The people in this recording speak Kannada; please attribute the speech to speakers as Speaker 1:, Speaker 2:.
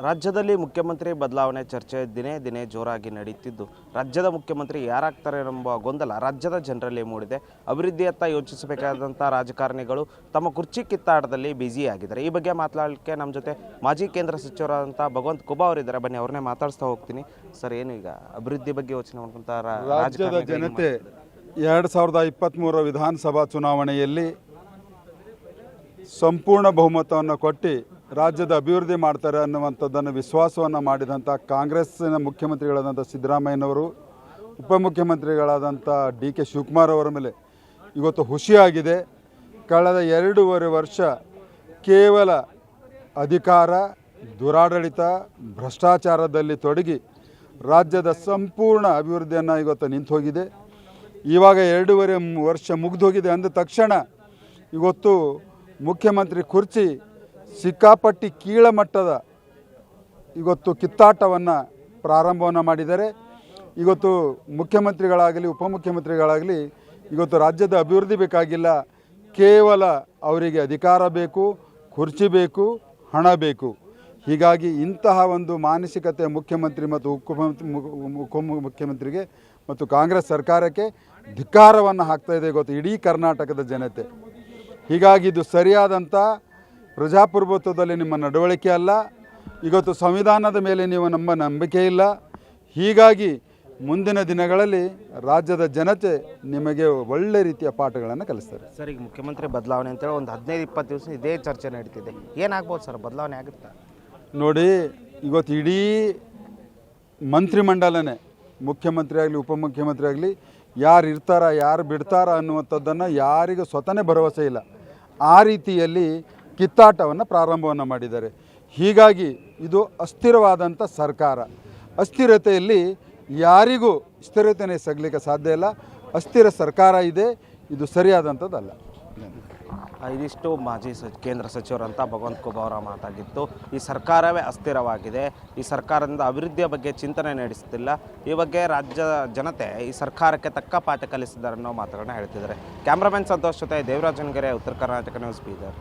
Speaker 1: ರಾಜ್ಯದಲ್ಲಿ ಮುಖ್ಯಮಂತ್ರಿ ಬದಲಾವಣೆ ಚರ್ಚೆ ದಿನೇ ದಿನೇ ಜೋರಾಗಿ ನಡೀತಿದ್ದು. ರಾಜ್ಯದ ಮುಖ್ಯಮಂತ್ರಿ ಯಾರಾಗ್ತಾರೆ ಎಂಬ ಗೊಂದಲ ರಾಜ್ಯದ ಜನರಲ್ಲಿ ಮೂಡಿದೆ. ಅಭಿವೃದ್ಧಿಯತ್ತ ಯೋಚಿಸಬೇಕಾದಂಥ ರಾಜಕಾರಣಿಗಳು ತಮ್ಮ ಕುರ್ಚಿ ಕಿತ್ತಾಟದಲ್ಲಿ ಬ್ಯುಸಿಯಾಗಿದ್ದಾರೆ ಈ ಬಗ್ಗೆ ಮಾತನಾಡಲಿಕ್ಕೆ ನಮ್ಮ ಜೊತೆ ಮಾಜಿ ಕೇಂದ್ರ ಸಚಿವರಾದಂಥ ಭಗವಂತ್ ಕುಬಾ ಅವರಿದ್ದಾರೆ ಬನ್ನಿ ಅವ್ರನ್ನೇ ಮಾತಾಡಿಸ್ತಾ ಹೋಗ್ತೀನಿ. ಸರ್ ಏನು ಈಗ ಅಭಿವೃದ್ಧಿ ಬಗ್ಗೆ ಯೋಚನೆ ಮಾಡ್ಕೊಂತ ರಾ-
Speaker 2: ರಾಜ್ಯದ ಜನತೆ ಎರಡು ಸಾವಿರದ ಇಪ್ಪತ್ತ್ಮೂರರ ವಿಧಾನಸಭಾ ಚುನಾವಣೆಯಲ್ಲಿ ಸಂಪೂರ್ಣ ಬಹುಮತವನ್ನು ಕೊಟ್ಟು ರಾಜ್ಯದ ಅಭಿವೃದ್ಧಿ ಮಾಡ್ತಾರೆ ಅನ್ನುವಂಥದ್ದನ್ನು ವಿಶ್ವಾಸವನ್ನು ಮಾಡಿದಂಥ ಕಾಂಗ್ರೆಸ್ಸಿನ ಮುಖ್ಯಮಂತ್ರಿಗಳಾದಂಥ ಸಿದ್ದರಾಮಯ್ಯನವರು, ಉಪಮುಖ್ಯಮಂತ್ರಿಗಳಾದಂಥ ಡಿ ಕೆ ಶಿವಕುಮಾರ್ ಅವರ ಮೇಲೆ ಇವತ್ತು ಖುಷಿಯಾಗಿದೆ ಕಳೆದ ಎರಡೂವರೆ ವರ್ಷ ಕೇವಲ ಅಧಿಕಾರ, ದುರಾಡಳಿತ, ಭ್ರಷ್ಟಾಚಾರದಲ್ಲಿ ತೊಡಗಿ ರಾಜ್ಯದ ಸಂಪೂರ್ಣ ಅಭಿವೃದ್ಧಿಯನ್ನು ಇವತ್ತು ನಿಂತು ಹೋಗಿದೆ ಇವಾಗ ಎರಡೂವರೆ ವರ್ಷ ಮುಗಿದೋಗಿದೆ ಅಂದ ತಕ್ಷಣ ಇವತ್ತು ಮುಖ್ಯಮಂತ್ರಿ ಕುರ್ಚಿ ಸಿಕ್ಕಾಪಟ್ಟಿ ಕೀಳಮಟ್ಟದ ಇವತ್ತು ಕಿತ್ತಾಟವನ್ನು ಪ್ರಾರಂಭವನ್ನು ಮಾಡಿದ್ದಾರೆ. ಇವತ್ತು ಮುಖ್ಯಮಂತ್ರಿಗಳಾಗಲಿ, ಉಪಮುಖ್ಯಮಂತ್ರಿಗಳಾಗಲಿ ಇವತ್ತು ರಾಜ್ಯದ ಅಭಿವೃದ್ಧಿ ಬೇಕಾಗಿಲ್ಲ. ಕೇವಲ ಅವರಿಗೆ ಅಧಿಕಾರ ಬೇಕು, ಕುರ್ಚಿ ಬೇಕು, ಹಣ ಬೇಕು. ಹೀಗಾಗಿ ಇಂತಹ ಒಂದು ಮಾನಸಿಕತೆ ಮುಖ್ಯಮಂತ್ರಿ ಮತ್ತು ಉಪಮುಖ್ಯಮಂತ್ರಿಗೆ ಉಪ ಮುಖ್ಯಮಂತ್ರಿಗೆ ಮತ್ತು ಕಾಂಗ್ರೆಸ್ ಸರ್ಕಾರಕ್ಕೆ ಧಿಕ್ಕಾರವನ್ನು ಹಾಕ್ತಾ ಇದೆ ಇವತ್ತು ಇಡೀ ಕರ್ನಾಟಕದ ಜನತೆ. ಹೀಗಾಗಿ ಇದು ಸರಿಯಾದಂಥ ಪ್ರಜಾಪ್ರಭುತ್ವದಲ್ಲಿ ನಿಮ್ಮ ನಡವಳಿಕೆ ಅಲ್ಲ. ಇವತ್ತು ಸಂವಿಧಾನದ ಮೇಲೆ ನೀವು ನಮ್ಮ ನಂಬಿಕೆ ಇಲ್ಲ. ಹೀಗಾಗಿ ಮುಂದಿನ ದಿನಗಳಲ್ಲಿ ರಾಜ್ಯದ ಜನತೆ ನಿಮಗೆ ಒಳ್ಳೆ ರೀತಿಯ ಪಾಠಗಳನ್ನು ಕಲಿಸ್ತಾರೆ.
Speaker 1: ಸರ್ ಈಗ ಮುಖ್ಯಮಂತ್ರಿ ಬದಲಾವಣೆ ಅಂತೇಳಿ ಒಂದು ಹದಿನೈದು ಇಪ್ಪತ್ತು ದಿವಸ ಇದೇ ಚರ್ಚೆ ನಡೀತಿದೆ. ಏನಾಗ್ಬೋದು ಸರ್ ಬದಲಾವಣೆ ಆಗುತ್ತಾ?
Speaker 2: ನೋಡಿ ಇವತ್ತು ಇಡೀ ಮಂತ್ರಿಮಂಡಲನೇ ಮುಖ್ಯಮಂತ್ರಿ ಆಗಲಿ ಉಪಮುಖ್ಯಮಂತ್ರಿ ಆಗಲಿ ಯಾರು ಇರ್ತಾರ ಯಾರು ಬಿಡ್ತಾರ ಅನ್ನುವಂಥದ್ದನ್ನು ಯಾರಿಗೂ ಸ್ವತಃನೇ ಭರವಸೆ ಇಲ್ಲ. ಆ ರೀತಿಯಲ್ಲಿ ಕಿತ್ತಾಟವನ್ನು ಪ್ರಾರಂಭವನ್ನು ಮಾಡಿದ್ದಾರೆ. ಹೀಗಾಗಿ ಇದು ಅಸ್ಥಿರವಾದಂಥ ಸರ್ಕಾರ. ಅಸ್ಥಿರತೆಯಲ್ಲಿ ಯಾರಿಗೂ ಸ್ಥಿರತೆಯೇ ಸಿಗಲಿಕ್ಕೆ ಸಾಧ್ಯ ಇಲ್ಲ. ಅಸ್ಥಿರ ಸರ್ಕಾರ ಇದೆ, ಇದು ಸರಿಯಾದಂಥದ್ದಲ್ಲ.
Speaker 1: ಇದಿಷ್ಟು ಮಾಜಿ ಸಚ್, ಕೇಂದ್ರ ಸಚಿವರಂತ ಭಗವಂತ ಖೂಬ್ ಅವರ ಮಾತಾಗಿತ್ತು. ಈ ಸರ್ಕಾರವೇ ಅಸ್ಥಿರವಾಗಿದೆ. ಈ ಸರ್ಕಾರದಿಂದ ಅಭಿವೃದ್ಧಿಯ ಬಗ್ಗೆ ಚಿಂತನೆ ನಡೆಸುತ್ತಿಲ್ಲ ಈ ಬಗ್ಗೆ ರಾಜ್ಯ ಜನತೆ ಈ ಸರ್ಕಾರಕ್ಕೆ ತಕ್ಕ ಪಾಠ ಕಲಿಸಿದ್ದಾರೆ ಅನ್ನೋ ಮಾತುಗಳನ್ನ ಹೇಳ್ತಿದ್ದಾರೆ. ಕ್ಯಾಮ್ರಾಮನ್ ಸಂತೋಷ್ ಜೊತೆ ದೇವರಾಜನ್ಗೆರೆ ಉತ್ತರ ಕರ್ನಾಟಕ ನ್ಯೂಸ್ ಬೀದರ್.